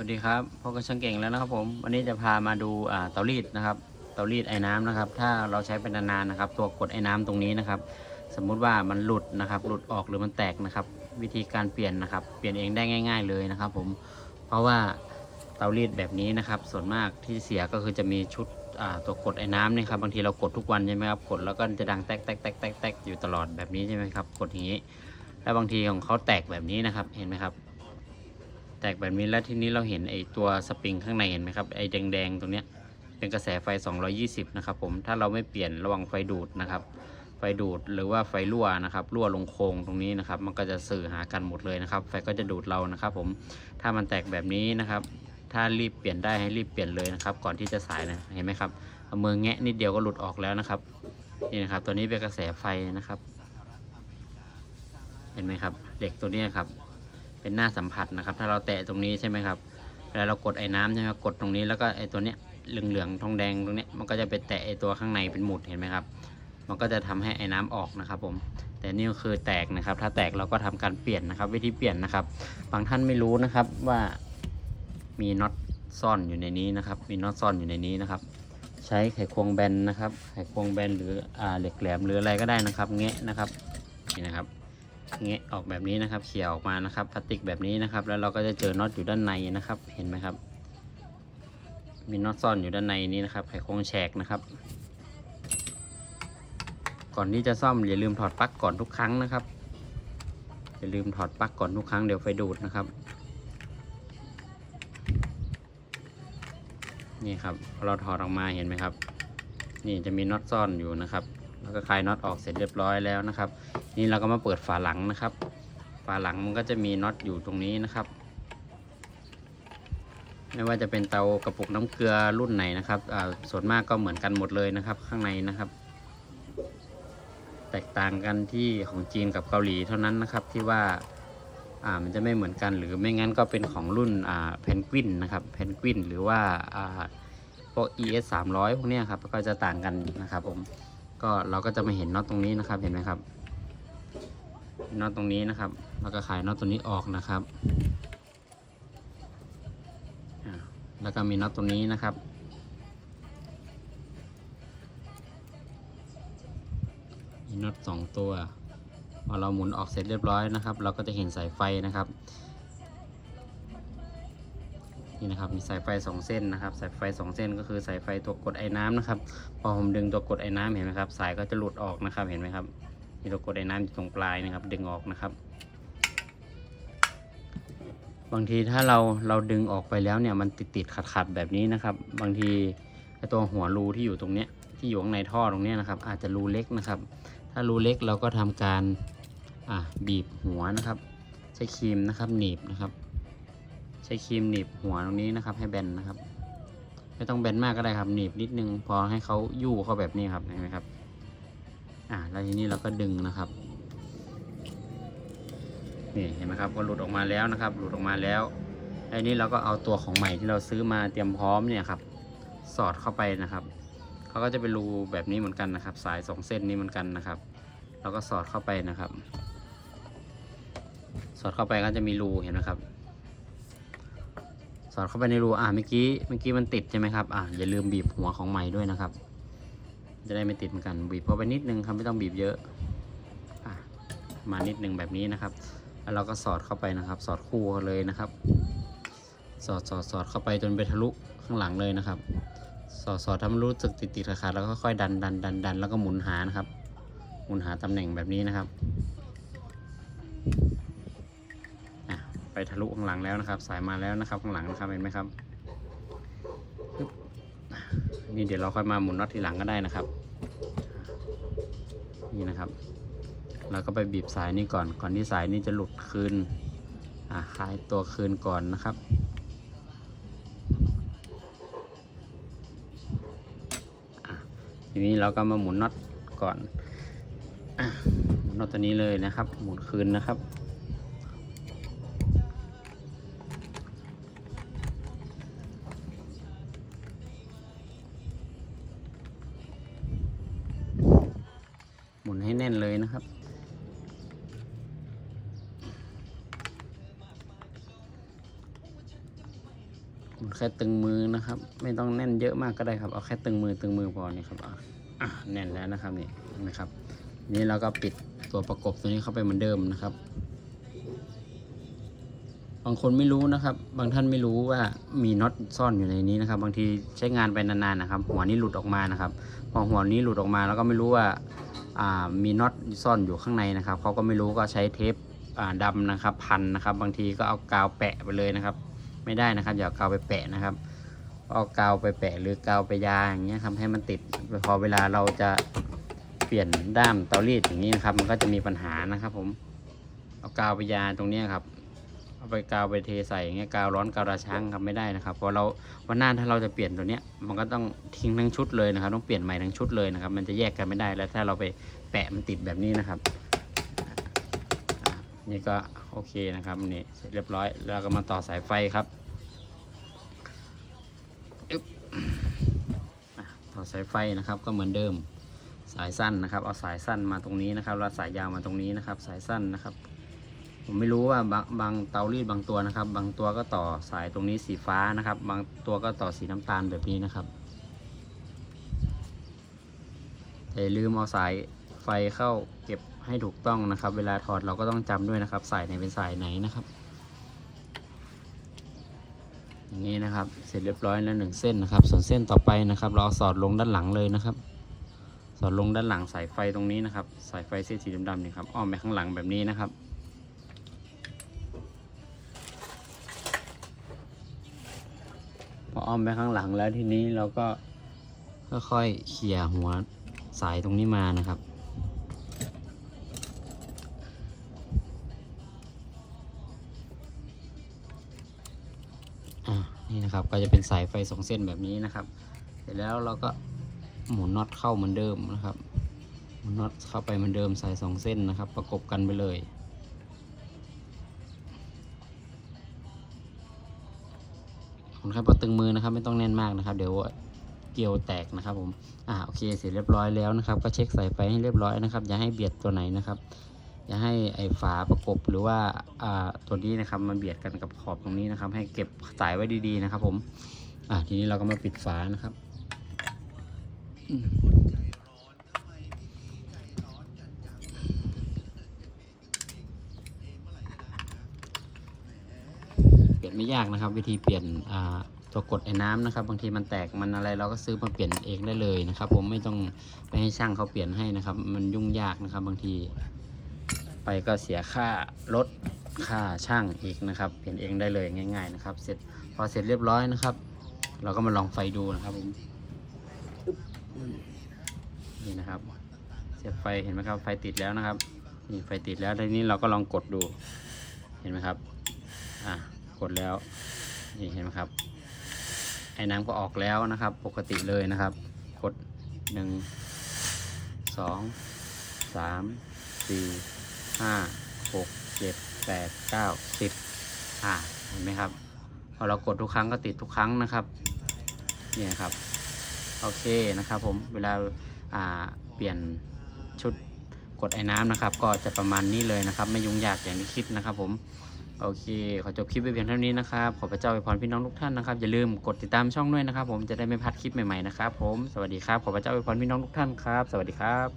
สวัสดีครับพบกับช่างเก่งแล้วนะครับผมวันนี้จะพามาดูเตารีดนะครับ เตารีดไอ้น้ำนะครับ ถ้าเราใช้เป็นนานๆนะครับ ตัวกดไอ้น้ำตรงนี้นะครับ สมมุติว่ามันหลุดนะครับ หลุดออกหรือมันแตกนะครับ วิธีการเปลี่ยนนะครับ เปลี่ยนเองได้ง่าย ๆ เลยนะครับ ผม เพราะว่าเตารีดแบบนี้นะครับ ส่วนมากที่เสียก็คือจะมีชุดตัวกดไอ้น้ำนี่ครับบางทีเรากดทุกวันใช่ไหมครับกดแล้วก็จะดังแตกแตกแตกแตกแตกอยู่ตลอดแบบนี้ใช่ไหมครับ กดอย่างนี้ แล้วบางทีของเขาแตกแบบนี้นะครับ เห็นไหมครับ แตกแบบนี้แล้วทีนี้เราเห็นไอ้ตัวสปริงข้างในเห็นไหมครับไอ้แดงๆตรงเนี้ยเป็นกระแสไฟ 220 นะครับผม ถ้าเราไม่เปลี่ยนระวังไฟดูดนะครับ ไฟดูดหรือว่าไฟรั่วนะครับ รั่วลงโครงตรงนี้นะครับ มันก็จะสื่อหากันหมดเลยนะครับ ไฟก็จะดูดเรานะครับผม ถ้ามันแตกแบบนี้นะครับ ถ้ารีบเปลี่ยนได้ให้รีบเปลี่ยนเลยนะครับ ก่อนที่จะสายนะ เห็นไหมครับ เอามือแงะนิดเดียวก็หลุดออกแล้วนะครับ นี่นะครับ ตัวนี้เป็นกระแสไฟนะครับ เห็นไหมครับ เหล็กตัวนี้ครับ เป็นหน้าสัมผัสนะครับ ถ้าเราแตะตรงนี้ใช่ไหมครับเวลาเรากดไอ้น้ำใช่ไหมกดตรงนี้แล้วก็ไอ้ตัวเนี้ยเหลืองๆทองแดงตรงเนี้ยมันก็จะไปแตะไอ้ตัวข้างในเป็นหมุดเห็นไหมครับ มันก็จะทำให้ไอ้น้ำออกนะครับผมแต่นี่ก็คือแตกนะครับ ถ้าแตกเราก็ทำการเปลี่ยนนะครับ วิธีเปลี่ยนนะครับ บางท่านไม่รู้นะครับว่ามีน็อตซ่อนอยู่ในนี้นะครับ มีน็อตซ่อนอยู่ในนี้นะครับ ใช้ไขควงแบนนะครับ ไขควงแบนหรืออเหล็กแหลมหรืออะไรก็ได้นะครับ เงะนะครับนี่นะครับ เงะออกแบบนี้นะครับ เขี่ยออกมานะครับพลาสติกแบบนี้นะครับ แล้วเราก็จะเจอน็อตอยู่ด้านในนะครับ เห็นไหมครับ มีน็อตซ่อนอยู่ด้านในนี้นะครับ ไขควงแฉกนะครับ ก่อนที่จะซ่อมอย่าลืมถอดปลั๊กก่อนทุกครั้งนะครับอย่าลืมถอดปลั๊กก่อนทุกครั้งเดี๋ยวไฟดูดนะครับ นี่ครับเราถอดออกมาเห็นไหมครับ นี่จะมีน็อตซ่อนอยู่นะครับ แล้วก็คลายน็อตออกเสร็จเรียบร้อยแล้วนะครับ นี่เราก็มาเปิดฝาหลังนะครับ ฝาหลังมันก็จะมีน็อตอยู่ตรงนี้นะครับ ไม่ว่าจะเป็นเตากระปุกน้ำเกลือรุ่นไหนนะครับอ่าส่วนมากก็เหมือนกันหมดเลยนะครับ ข้างในนะครับ แตกต่างกันที่ของจีนกับเกาหลีเท่านั้นนะครับที่ว่าอ่ามันจะไม่เหมือนกันหรือไม่งั้นก็เป็นของรุ่นอ่าเพนกวินนะครับเพนกวินหรือว่าอ่าพวก ES 300พวกนี้ครับก็จะต่างกันนะครับผมก็เราก็จะมาเห็นน็อตตรงนี้นะครับเห็นไหมครับ น็อตตรงนี้นะครับ แล้วก็ขายน็อตตัวนี้ออกนะครับ แล้วก็มีน็อตตรงนี้นะครับ มีน็อตสองตัว พอเราหมุนออกเสร็จเรียบร้อยนะครับ เราก็จะเห็นสายไฟนะครับ นี่นะครับ มีสายไฟสองเส้นนะครับ สายไฟสองเส้นก็คือสายไฟตัวกดไอ้น้ำนะครับ พอผมดึงตัวกดไอ้น้ำเห็นไหมครับ สายก็จะหลุดออกนะครับ เห็นไหมครับ มีตัวกดไอ้น้ำอยู่ตรงปลายนะครับ ดึงออกนะครับ บางทีถ้าเราเราดึงออกไปแล้วเนี่ยมันติดติดขัดขัดๆแบบนี้นะครับ บางทีไอ้ตัวหัวรูที่อยู่ตรงเนี้ยที่อยู่ข้างในท่อตรงเนี้ยนะครับ อาจจะรูเล็กนะครับ ถ้ารูเล็กเราก็ทำการอะบีบหัวนะครับ ใช้ครีมนะครับหนีบนะครับ ใช้ครีมหนีบหัวตรงนี้นะครับ ให้แบนนะครับ ไม่ต้องแบนมากก็ได้ครับหนีบนิดนึงพอให้เขายู่เข้าแบบนี้ครับเห็นไหมครับ อ่าแล้วทีนี้เราก็ดึงนะครับนี่เห็นไหมครับก็หลุดออกมาแล้วนะครับ หลุดออกมาแล้วไอ้นี้เราก็เอาตัวของใหม่ที่เราซื้อมาเตรียมพร้อมเนี่ยครับ สอดเข้าไปนะครับเขาก็จะเป็นรูแบบนี้เหมือนกันนะครับ สายสองเส้นนี้เหมือนกันนะครับเราก็สอดเข้าไปนะครับ สอดเข้าไปก็จะมีรูเห็นไหมครับ สอดเข้าไปในรูอ่าเมื่อกี้เมื่อกี้มันติดใช่ไหมครับอ่าอย่าลืมบีบหัวของใหม่ด้วยนะครับ จะได้ไม่ติดเหมือนกัน บีบเข้าไปนิดนึงครับไม่ต้องบีบเยอะอะมานิดนึงแบบนี้นะครับ แล้วเราก็สอดเข้าไปนะครับ สอดคู่เลยนะครับ สอดสอดสอดเข้าไปจนไปทะลุข้างหลังเลยนะครับ สอดสอดทำรู้สึกติดติดขาดแล้วก็ค่อยดันดันดันดันแล้วก็หมุนหานะครับ หมุนหาตำแหน่งแบบนี้นะครับไปทะลุข้างหลังแล้วนะครับ สายมาแล้วนะครับข้างหลังนะครับเห็นไหมครับ นี่เดี๋ยวเราค่อยมาหมุนน็อตทีหลังก็ได้นะครับ นี่นะครับเราก็ไปบีบสายนี้ก่อน ก่อนที่สายนี้จะหลุดคืนอ่าคลายตัวคืนก่อนนะครับอะทีนี้เราก็มาหมุนน็อตก่อนอะหมุนน็อตตัวนี้เลยนะครับ หมุนคืนนะครับ แค่ตึงมือนะครับ ไม่ต้องแน่นเยอะมากก็ได้ครับ เอาแค่ตึงมือตึงมือพอนี่ครับอะแน่นแล้วนะครับนี่นไหมครับ นี่เราก็ปิดตัวประกบตัวนี้เข้าไปเหมือนเดิมนะครับ บางคนไม่รู้นะครับ บางท่านไม่รู้ว่ามีน็อตซ่อนอยู่ในนี้นะครับ บางทีใช้งานไปนานๆนะครับ หัวนี้หลุดออกมานะครับ พอหัวนี้หลุดออกมาแล้วก็ไม่รู้ว่าอ่ามีน็อตซ่อนอยู่ข้างในนะครับเขาก็ไม่รู้ก็ใช้เทปอ่าดำนะครับ พันนะครับ บางทีก็เอากาวแปะไปเลยนะครับ ไม่ได้นะครับอย่าเอากาวไปแปะนะครับเอากาวไปแปะหรือกาวไปยาอย่างเงี้ยครับให้มันติดพอเวลาเราจะเปลี่ยนด้ามเตารีดอย่างนี้นะครับ มันก็จะมีปัญหานะครับ ผมเอากาวไปยาตรงเนี้ยครับเอาไปกาวไปเทใส่อย่างเงี้ยกาวร้อนกาวราช้างครับไม่ได้นะครับพอเราวันหน้าถ้าเราจะเปลี่ยนตัวเนี้ยมันก็ต้องทิ้งทั้งชุดเลยนะครับ ต้องเปลี่ยนใหม่ทั้งชุดเลยนะครับ มันจะแยกกันไม่ได้แล้วถ้าเราไปแปะมันติดแบบนี้นะครับ นี่ก็โอเคนะครับนี่เสร็จเรียบร้อย แล้วก็มาต่อสายไฟครับต่อสายไฟนะครับก็เหมือนเดิมสายสั้นนะครับ เอาสายสั้นมาตรงนี้นะครับแล้วสายยาวมาตรงนี้นะครับ สายสั้นนะครับ ผมไม่รู้ว่าบางบางเตารีดบางตัวนะครับ บางตัวก็ต่อสายตรงนี้สีฟ้านะครับ บางตัวก็ต่อสีน้ำตาลแบบนี้นะครับแต่ลืมเอาสายไฟเข้าเก็บ ให้ถูกต้องนะครับ เวลาถอดเราก็ต้องจำด้วยนะครับ สายไหนเป็นสายไหนนะครับ อย่างนี้นะครับ เสร็จเรียบร้อยแล้วหนึ่งเส้นนะครับ ส่วนเส้นต่อไปนะครับ เราเอาสอดลงด้านหลังเลยนะครับ สอดลงด้านหลังสายไฟตรงนี้นะครับ สายไฟเส้นสีดำๆนี่ครับอ้อมไปข้างหลังแบบนี้นะครับพออ้อมไปข้างหลังแล้วทีนี้เราก็ค่อยๆเขี่ยหัวสายตรงนี้มานะครับ นะครับ ก็จะเป็นสายไฟสองเส้นแบบนี้นะครับ เสร็จแล้วเราก็หมุนน็อตเข้าเหมือนเดิมนะครับหมุนน็อตเข้าไปเหมือนเดิมสายสองเส้นนะครับ ประกบกันไปเลยผมแค่พอตึงมือนะครับไม่ต้องแน่นมากนะครับ เดี๋ยวเกลียวแตกนะครับผมอ่าโอเคเสร็จเรียบร้อยแล้วนะครับ ก็เช็คสายไฟให้เรียบร้อยนะครับ อย่าให้เบียดตัวไหนนะครับ อย่าให้ไอ้ฝาประกบหรือว่าอ่าตัวนี้นะครับมันเบียดกันกับขอบตรงนี้นะครับ ให้เก็บสายไว้ดีๆนะครับ ผม อ่าทีนี้เราก็มาปิดฝานะครับเปลี่ยนไม่ยากนะครับ วิธีเปลี่ยนอ่าตัวกดไอ้น้ำนะครับ บางทีมันแตกมันอะไรเราก็ซื้อมาเปลี่ยนเองได้เลยนะครับ ผมไม่ต้องไปให้ช่างเขาเปลี่ยนให้นะครับ มันยุ่งยากนะครับ บางที ไปก็เสียค่ารถค่าช่างอีกนะครับเปลี่ยนเองได้เลยง่าย ๆ นะครับ เสร็จพอเสร็จเรียบร้อยนะครับ เราก็มาลองไฟดูนะครับผมนี่นะครับเสียบไฟเห็นไหมครับไฟติดแล้วนะครับนี่ไฟติดแล้วทีนี้เราก็ลองกดดู เห็นไหมครับอะกดแล้วนี่เห็นไหมครับไอ้น้ำก็ออกแล้วนะครับ ปกติเลยนะครับ กดหนึ่งสองสามสี่ ห้าหกเจ็ดแปดเก้าสิบอ่าเห็นไหมครับ พอเรากดทุกครั้งก็ติดทุกครั้งนะครับ เนี่ยครับ โอเคนะครับผม เวลาอ่าเปลี่ยนชุดกดไอ้น้ำนะครับ ก็จะประมาณนี้เลยนะครับ ไม่ยุ่งยากอย่างที่คิดนะครับ ผม โอเค ขอจบคลิปไปเพียงเท่านี้นะครับ ขอพระเจ้าอวยพรพี่น้องทุกท่านนะครับ อย่าลืมกดติดตามช่องด้วยนะครับ ผม จะได้ไม่พลาดคลิปใหม่ๆนะครับ ผม สวัสดีครับ ขอพระเจ้าอวยพรพี่น้องทุกท่านครับ สวัสดีครับ